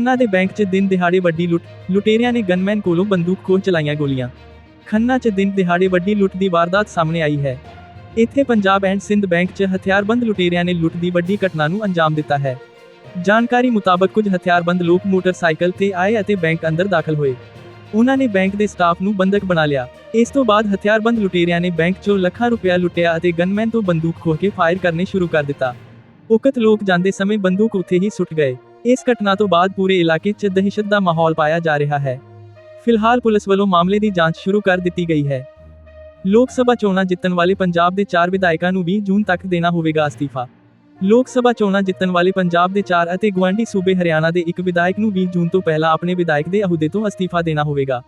ਖੰਨਾ ਦੇ ਬੈਂਕ 'ਚ ਦਿਨ ਦਿਹਾੜੇ ਵੱਡੀ ਲੁੱਟ, ਲੁਟੇਰਿਆਂ ਨੇ ਗਨਮੈਨ ਕੋਲੋਂ ਬੰਦੂਕ ਖੋਹ ਚਲਾਈਆਂ ਗੋਲੀਆਂ। ਖੰਨਾ 'ਚ ਦਿਨ ਦਿਹਾੜੇ ਵੱਡੀ ਲੁੱਟ ਦੀ ਵਾਰਦਾਤ ਸਾਹਮਣੇ ਆਈ ਹੈ। ਇੱਥੇ ਪੰਜਾਬ ਐਂਡ ਸਿੰਧ ਬੈਂਕ 'ਚ ਹਥਿਆਰਬੰਦ ਲੁਟੇਰਿਆਂ ਨੇ ਲੁੱਟ ਦੀ ਵੱਡੀ ਘਟਨਾ ਨੂੰ ਅੰਜਾਮ ਦਿੱਤਾ ਹੈ। ਜਾਣਕਾਰੀ ਮੁਤਾਬਕ ਕੁਝ ਹਥਿਆਰਬੰਦ ਲੋਕ ਮੋਟਰਸਾਈਕਲ ਤੇ ਆਏ ਅਤੇ ਬੈਂਕ ਅੰਦਰ ਦਾਖਲ ਹੋਏ। ਉਹਨਾਂ ਨੇ ਬੈਂਕ ਦੇ ਸਟਾਫ ਨੂੰ ਬੰਦਕ ਬਣਾ ਲਿਆ। ਇਸ ਤੋਂ ਬਾਅਦ ਹਥਿਆਰਬੰਦ ਲੁਟੇਰਿਆਂ ਨੇ ਬੈਂਕ 'ਚੋਂ ਲੱਖਾਂ ਰੁਪਇਆ ਲੁੱਟਿਆ ਅਤੇ ਗਨਮੈਨ ਤੋਂ ਬੰਦੂਕ ਖੋਹ ਕੇ ਫਾਇਰ ਕਰਨੇ ਸ਼ੁਰੂ ਕਰ ਦਿੱਤਾ। ਉਕਤ ਲੋਕ ਜਾਂਦੇ ਸਮੇਂ ਬੰਦੂਕ ਉੱਥੇ ਹੀ ਸੁੱਟ ਗਏ। ਇਸ ਘਟਨਾ ਤੋਂ ਬਾਅਦ ਪੂਰੇ ਇਲਾਕੇ 'ਚ ਦਹਿਸ਼ਤ ਦਾ ਮਾਹੌਲ ਪਾਇਆ ਜਾ ਰਿਹਾ ਹੈ। ਫਿਲਹਾਲ ਪੁਲਿਸ ਵੱਲੋਂ ਮਾਮਲੇ ਦੀ ਜਾਂਚ ਸ਼ੁਰੂ ਕਰ ਦਿੱਤੀ ਗਈ ਹੈ। ਲੋਕ ਸਭਾ ਚੋਣਾਂ ਜਿੱਤਣ ਵਾਲੇ ਪੰਜਾਬ ਦੇ 4 ਵਿਧਾਇਕਾਂ ਨੂੰ 20 ਜੂਨ ਤੱਕ ਦੇਣਾ ਹੋਵੇਗਾ ਅਸਤੀਫਾ। ਲੋਕ ਸਭਾ ਚੋਣਾਂ ਜਿੱਤਣ ਵਾਲੇ ਪੰਜਾਬ ਦੇ 4 ਅਤੇ ਗੁਆਂਢੀ ਸੂਬੇ ਹਰਿਆਣਾ ਦੇ ਇੱਕ ਵਿਧਾਇਕ ਨੂੰ 20 ਜੂਨ ਤੋਂ ਪਹਿਲਾਂ ਆਪਣੇ ਵਿਧਾਇਕ ਦੇ ਅਹੁਦੇ ਤੋਂ ਅਸਤੀਫਾ ਦੇਣਾ ਹੋਵੇਗਾ।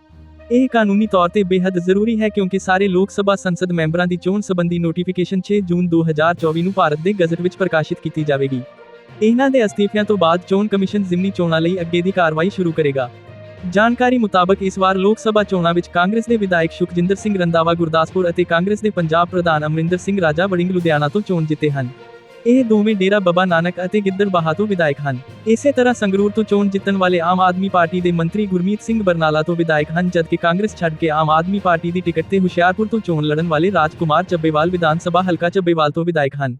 ਇਹ ਕਾਨੂੰਨੀ ਤੌਰ ਤੇ ਬੇहद ਜ਼ਰੂਰੀ ਹੈ ਕਿਉਂਕਿ ਸਾਰੇ ਲੋਕ ਸਭਾ ਸੰਸਦ ਮੈਂਬਰਾਂ ਦੀ ਚੋਣ ਸੰਬੰਧੀ ਨੋਟੀਫਿਕੇਸ਼ਨ 6 ਜੂਨ 2024 ਨੂੰ ਭਾਰਤ ਦੇ ਗਜ਼ਟ ਵਿੱਚ ਪ੍ਰਕਾਸ਼ਿਤ ਕੀਤੀ ਜਾਵੇਗੀ। ਇਹਨਾਂ ਦੇ ਅਸਤੀਫਿਆਂ ਤੋਂ ਬਾਅਦ ਚੋਣ ਕਮਿਸ਼ਨ ਜ਼ਿਮਨੀ ਚੋਣਾਂ ਲਈ ਅੱਗੇ ਦੀ ਕਾਰਵਾਈ ਸ਼ੁਰੂ ਕਰੇਗਾ। ਜਾਣਕਾਰੀ ਮੁਤਾਬਕ ਇਸ ਵਾਰ ਲੋਕ ਸਭਾ ਚੋਣਾਂ ਵਿੱਚ ਕਾਂਗਰਸ ਦੇ ਵਿਧਾਇਕ ਸੁਖਜਿੰਦਰ ਸਿੰਘ ਰੰਦਾਵਾ ਗੁਰਦਾਸਪੁਰ ਅਤੇ ਕਾਂਗਰਸ ਦੇ ਪੰਜਾਬ ਪ੍ਰਧਾਨ ਅਮਰਿੰਦਰ ਸਿੰਘ ਰਾਜਾ ਵੜਿੰਗ ਲੁਧਿਆਣਾ ਤੋਂ ਚੋਣ ਜਿੱਤੇ ਹਨ। ਇਹ ਦੋਵੇਂ ਡੇਰਾ ਬਾਬਾ ਨਾਨਕ ਅਤੇ ਗਿੱਦੜਬਾਹਾ ਤੋਂ ਵਿਧਾਇਕ ਹਨ। ਇਸੇ ਤਰ੍ਹਾਂ ਸੰਗਰੂਰ ਤੋਂ ਚੋਣ ਜਿੱਤਣ ਵਾਲੇ ਆਮ ਆਦਮੀ ਪਾਰਟੀ ਦੇ ਮੰਤਰੀ ਗੁਰਮੀਤ ਸਿੰਘ ਬਰਨਾਲਾ ਤੋਂ ਵਿਧਾਇਕ ਹਨ, ਜਦਕਿ ਕਾਂਗਰਸ ਛੱਡ ਕੇ ਆਮ ਆਦਮੀ ਪਾਰਟੀ ਦੀ ਟਿਕਟ ਤੇ ਹੁਸ਼ਿਆਰਪੁਰ ਤੋਂ ਚੋਣ ਲੜਨ ਵਾਲੇ ਰਾਜਕੁਮਾਰ ਚੱਬੇਵਾਲ ਵਿਧਾਨ ਸਭਾ ਹਲਕਾ ਚੱਬੇਵਾਲ ਤੋਂ ਵਿਧਾਇਕ ਹਨ।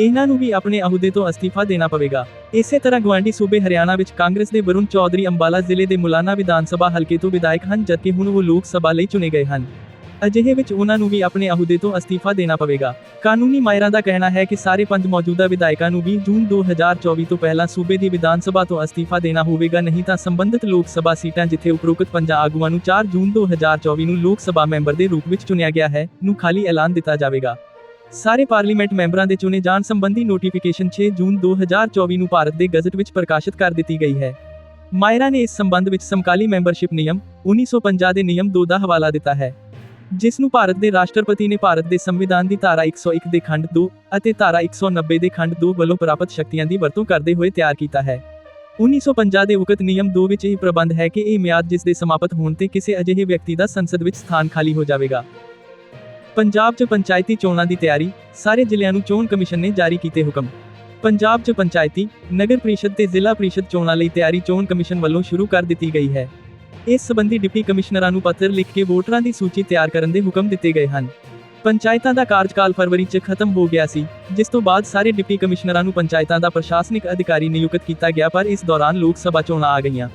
ਇਹਨਾਂ ਨੂੰ ਵੀ ਆਪਣੇ ਅਹੁਦੇ ਤੋਂ ਅਸਤੀਫਾ ਦੇਣਾ ਪਵੇਗਾ। ਇਸੇ ਤਰ੍ਹਾਂ ਗਵਾਂਢੀ ਸੂਬੇ ਹਰਿਆਣਾ ਵਿੱਚ ਕਾਂਗਰਸ ਦੇ ਵਰੁਣ ਚੌਧਰੀ ਅੰਬਾਲਾ ਜ਼ਿਲ੍ਹੇ ਦੇ ਮੁਲਾਨਾ ਵਿਧਾਨ ਸਭਾ ਹਲਕੇ ਤੋਂ ਵਿਧਾਇਕ ਹਨ, ਜਦਕਿ ਹੁਣ ਉਹ ਲੋਕ ਸਭਾ ਲਈ ਚੁਣੇ ਗਏ ਹਨ। ਅਜਿਹੇ ਵਿੱਚ ਉਹਨਾਂ ਨੂੰ ਵੀ ਆਪਣੇ ਅਹੁਦੇ ਤੋਂ ਅਸਤੀਫਾ ਦੇਣਾ ਪਵੇਗਾ। ਕਾਨੂੰਨੀ ਮਾਇਰਾਂ ਦਾ ਕਹਿਣਾ ਹੈ ਕਿ ਸਾਰੇ ਪੰਜ ਮੌਜੂਦਾ ਵਿਧਾਇਕਾਂ ਨੂੰ 20 ਜੂਨ 2024 ਤੋਂ ਪਹਿਲਾਂ ਸੂਬੇ ਦੀ ਵਿਧਾਨ ਸਭਾ ਤੋਂ ਅਸਤੀਫਾ ਦੇਣਾ ਹੋਵੇਗਾ, ਨਹੀਂ ਤਾਂ ਸੰਬੰਧਿਤ ਲੋਕ ਸਭਾ ਸੀਟਾਂ ਜਿੱਥੇ ਉਪਰੋਕਤ ਪੰਜਾਂ ਆਗੂਆਂ ਨੂੰ 4 ਜੂਨ 2024 ਨੂੰ ਲੋਕ ਸਭਾ ਮੈਂਬਰ ਦੇ ਰੂਪ ਵਿੱਚ ਚੁਣਿਆ ਗਿਆ ਹੈ, ਨੂੰ ਖਾਲੀ ਐਲਾਨ ਦਿੱਤਾ ਜਾਵੇਗਾ। ਸਾਰੇ ਪਾਰਲੀਮੈਂਟ ਮੈਂਬਰਾਂ ਦੇ ਚੁਣੇ ਜਾਣ ਸੰਬੰਧੀ ਨੋਟੀਫਿਕੇਸ਼ਨ 6 ਜੂਨ 2024 ਨੂੰ ਭਾਰਤ ਦੇ ਗਜ਼ਟ ਵਿੱਚ ਪ੍ਰਕਾਸ਼ਿਤ ਕਰ ਦਿੱਤੀ ਗਈ ਹੈ। ਮਾਇਰਾ ਨੇ ਇਸ ਸੰਬੰਧ ਵਿੱਚ ਸਮਕਾਲੀ ਮੈਂਬਰਸ਼ਿਪ ਨਿਯਮ 1950 ਦੇ ਨਿਯਮ 2 ਦਾ ਹਵਾਲਾ ਦਿੱਤਾ ਹੈ, ਜਿਸ ਨੂੰ ਭਾਰਤ ਦੇ ਰਾਸ਼ਟਰਪਤੀ ਨੇ ਭਾਰਤ ਦੇ ਸੰਵਿਧਾਨ ਦੀ ਧਾਰਾ 101 ਦੇ ਖੰਡ 2 ਅਤੇ ਧਾਰਾ 190 ਦੇ ਖੰਡ 2 ਵੱਲੋਂ ਪ੍ਰਾਪਤ ਸ਼ਕਤੀਆਂ ਦੀ ਵਰਤੋਂ ਕਰਦੇ ਹੋਏ ਤਿਆਰ ਕੀਤਾ ਹੈ। 1950 ਦੇ ਉਕਤ ਨਿਯਮ 2 ਵਿੱਚ ਇਹ ਪ੍ਰਬੰਧ ਹੈ ਕਿ ਇਹ ਮਿਆਦ ਜਿਸ ਦੇ ਸਮਾਪਤ ਹੋਣ ਤੇ ਕਿਸੇ ਅਜਿਹੇ ਵਿਅਕਤੀ ਦਾ ਸੰਸਦ ਵਿੱਚ ਸਥਾਨ ਖਾਲੀ ਹੋ ਜਾਵੇਗਾ। ਪੰਜਾਬ 'ਚ ਪੰਚਾਇਤੀ ਚੋਣਾਂ ਦੀ ਤਿਆਰੀ, ਸਾਰੇ ਜ਼ਿਲ੍ਹਿਆਂ ਨੂੰ ਚੋਣ ਕਮਿਸ਼ਨ ਨੇ ਜਾਰੀ ਕੀਤੇ ਹੁਕਮ। ਪੰਜਾਬ 'ਚ ਪੰਚਾਇਤੀ, ਨਗਰ ਪ੍ਰੀਸ਼ਦ ਤੇ ਜ਼ਿਲ੍ਹਾ ਪ੍ਰੀਸ਼ਦ ਚੋਣਾਂ ਲਈ ਤਿਆਰੀ ਚੋਣ ਕਮਿਸ਼ਨ ਵੱਲੋਂ ਸ਼ੁਰੂ ਕਰ ਦਿੱਤੀ ਗਈ ਹੈ। ਇਸ ਸਬੰਧੀ ਡਿਪਟੀ ਕਮਿਸ਼ਨਰਾਂ ਨੂੰ ਪੱਤਰ ਲਿਖ ਕੇ ਵੋਟਰਾਂ ਦੀ ਸੂਚੀ ਤਿਆਰ ਕਰਨ ਦੇ ਹੁਕਮ ਦਿੱਤੇ ਗਏ ਹਨ। ਪੰਚਾਇਤਾਂ ਦਾ ਕਾਰਜਕਾਲ ਫਰਵਰੀ 'ਚ ਖਤਮ ਹੋ ਗਿਆ ਸੀ, ਜਿਸ ਤੋਂ ਬਾਅਦ ਸਾਰੇ ਡਿਪਟੀ ਕਮਿਸ਼ਨਰਾਂ ਨੂੰ ਪੰਚਾਇਤਾਂ ਦਾ ਪ੍ਰਸ਼ਾਸਨਿਕ ਅਧਿਕਾਰੀ ਨਿਯੁਕਤ ਕੀਤਾ ਗਿਆ, ਪਰ ਇਸ ਦੌਰਾਨ ਲੋਕ ਸਭਾ ਚੋਣਾਂ ਆ ਗਈਆਂ।